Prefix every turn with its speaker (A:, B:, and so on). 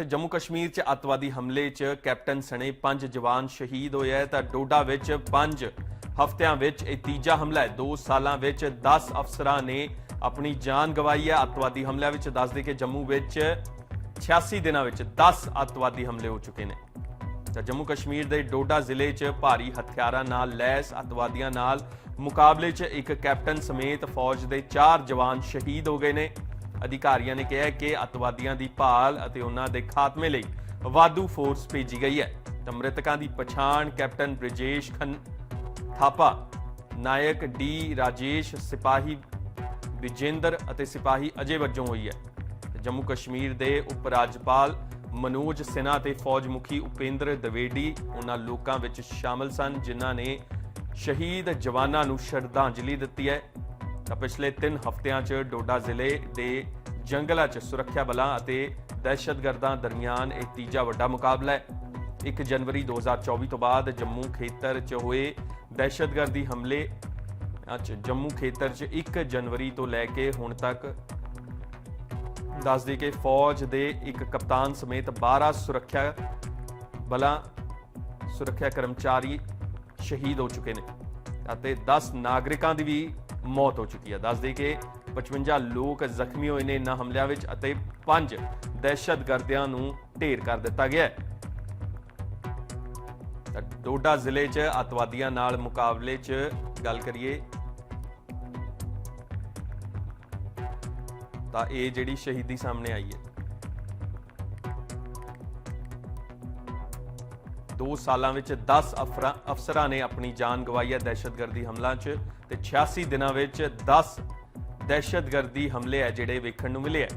A: ਜਿੱਥੇ ਜੰਮੂ ਕਸ਼ਮੀਰ 'ਚ ਅੱਤਵਾਦੀ ਹਮਲੇ 'ਚ ਕੈਪਟਨ ਸਣੇ ਪੰਜ ਜਵਾਨ ਸ਼ਹੀਦ ਹੋਏ ਹੈ ਤਾਂ ਡੋਡਾ ਵਿੱਚ ਪੰਜ ਹਫ਼ਤਿਆਂ ਵਿੱਚ ਇਹ ਤੀਜਾ ਹਮਲਾ ਹੈ। 2 ਸਾਲਾਂ ਵਿੱਚ 10 ਅਫਸਰਾਂ ਨੇ ਆਪਣੀ ਜਾਨ ਗਵਾਈ ਹੈ ਅੱਤਵਾਦੀ ਹਮਲਿਆਂ ਵਿੱਚ ਦੱਸਦੇ ਕਿ ਜੰਮੂ ਵਿੱਚ 86 ਦਿਨਾਂ ਵਿੱਚ 10 ਅੱਤਵਾਦੀ ਹਮਲੇ ਹੋ ਚੁੱਕੇ ਨੇ। ਤਾਂ ਜੰਮੂ ਕਸ਼ਮੀਰ ਦੇ ਡੋਡਾ ਜ਼ਿਲ੍ਹੇ 'ਚ ਭਾਰੀ ਹਥਿਆਰਾਂ ਨਾਲ ਲੈਸ ਅੱਤਵਾਦੀਆਂ ਨਾਲ ਮੁਕਾਬਲੇ 'ਚ ਇੱਕ ਕੈਪਟਨ ਸਮੇਤ ਫੌਜ ਦੇ 4 ਜਵਾਨ ਸ਼ਹੀਦ ਹੋ ਗਏ ਨੇ। ਅਧਿਕਾਰੀਆਂ ਨੇ ਕਿਹਾ ਕਿ ਅੱਤਵਾਦੀਆਂ ਦੀ ਭਾਲ ਅਤੇ ਉਹਨਾਂ ਦੇ ਖਾਤਮੇ ਲਈ ਵਾਧੂ ਫੋਰਸ ਭੇਜੀ ਗਈ ਹੈ। ਤਾਂ ਮ੍ਰਿਤਕਾਂ ਦੀ ਪਛਾਣ ਕੈਪਟਨ ਬ੍ਰਿਜੇਸ਼ ਖਨ ਥਾਪਾ, ਨਾਇਕ ਡੀ ਰਾਜੇਸ਼, ਸਿਪਾਹੀ ਵਿਜੇਂਦਰ ਅਤੇ ਸਿਪਾਹੀ ਅਜੇ ਵਜੋਂ ਹੋਈ ਹੈ। ਜੰਮੂ ਕਸ਼ਮੀਰ ਦੇ ਉਪ ਰਾਜਪਾਲ ਮਨੋਜ ਸਿਨਹਾ ਤੇ ਫੌਜ ਮੁਖੀ ਉਪੇਂਦਰ ਦਵੇਡੀ ਉਹਨਾਂ ਲੋਕਾਂ ਵਿੱਚ ਸ਼ਾਮਲ ਸਨ, ਜਿਨ੍ਹਾਂ ਨੇ ਸ਼ਹੀਦ ਜਵਾਨਾਂ ਨੂੰ ਸ਼ਰਧਾਂਜਲੀ ਦਿੱਤੀ ਹੈ। ਤਾਂ ਪਿਛਲੇ 3 ਹਫ਼ਤਿਆਂ 'ਚ ਡੋਡਾ ਜ਼ਿਲ੍ਹੇ ਦੇ ਜੰਗਲਾਂ 'ਚ ਸੁਰੱਖਿਆ ਬਲਾਂ ਅਤੇ ਦਹਿਸ਼ਤਗਰਦਾਂ ਦਰਮਿਆਨ ਇਹ ਤੀਜਾ ਵੱਡਾ ਮੁਕਾਬਲਾ ਹੈ। 1 ਜਨਵਰੀ 2024 ਤੋਂ ਬਾਅਦ ਜੰਮੂ ਖੇਤਰ 'ਚ ਹੋਏ ਦਹਿਸ਼ਤਗਰਦੀ ਹਮਲੇ ਅੱਜ ਜੰਮੂ ਖੇਤਰ 'ਚ 1 ਜਨਵਰੀ ਤੋਂ ਲੈ ਕੇ ਹੁਣ ਤੱਕ ਦੱਸਦੇ ਕਿ ਫੌਜ ਦੇ ਇੱਕ ਕਪਤਾਨ ਸਮੇਤ 12 ਸੁਰੱਖਿਆ ਬਲਾਂ, ਸੁਰੱਖਿਆ ਕਰਮਚਾਰੀ ਸ਼ਹੀਦ ਹੋ ਚੁੱਕੇ ਨੇ। ਅਤੇ 10 ਨਾਗਰਿਕਾਂ ਦੀ ਵੀ ਮੌਤ ਹੋ ਚੁੱਕੀ ਹੈ। ਦੱਸ ਦੇ ਕਿ 55 ਲੋਕ ਜ਼ਖਮੀ ਹੋਏ ਨੇ ਇਹਨਾਂ ਹਮਲਿਆਂ ਵਿੱਚ ਅਤੇ 5 ਦਹਿਸ਼ਤਗਰਦਾਂ ਨੂੰ ਢੇਰ ਕਰ ਦਿੱਤਾ ਗਿਆ ਹੈ। ਤਾਂ ਡੋਡਾ ਜ਼ਿਲ੍ਹੇ 'ਚ ਅਤਵਾਦੀਆਂ ਨਾਲ ਮੁਕਾਬਲੇ 'ਚ ਗੱਲ ਕਰੀਏ। ਤਾਂ ਇਹ ਜਿਹੜੀ ਸ਼ਹੀਦੀ ਸਾਹਮਣੇ ਆਈ ਹੈ। 2 ਸਾਲਾਂ ਵਿੱਚ 10 ਅਫਰਾ- ਅਫਸਰਾਂ ਨੇ ਆਪਣੀ ਜਾਨ ਗਵਾਈ ਹੈ ਦਹਿਸ਼ਤਗਰਦੀ ਹਮਲਾ 'ਚ ਤੇ 86 ਦਿਨਾਂ ਵਿੱਚ 10 ਦਹਿਸ਼ਤਗਰਦੀ ਹਮਲੇ ਹੈ ਜਿਹੜੇ ਵੇਖਣ ਨੂੰ ਮਿਲੇ ਹੈ।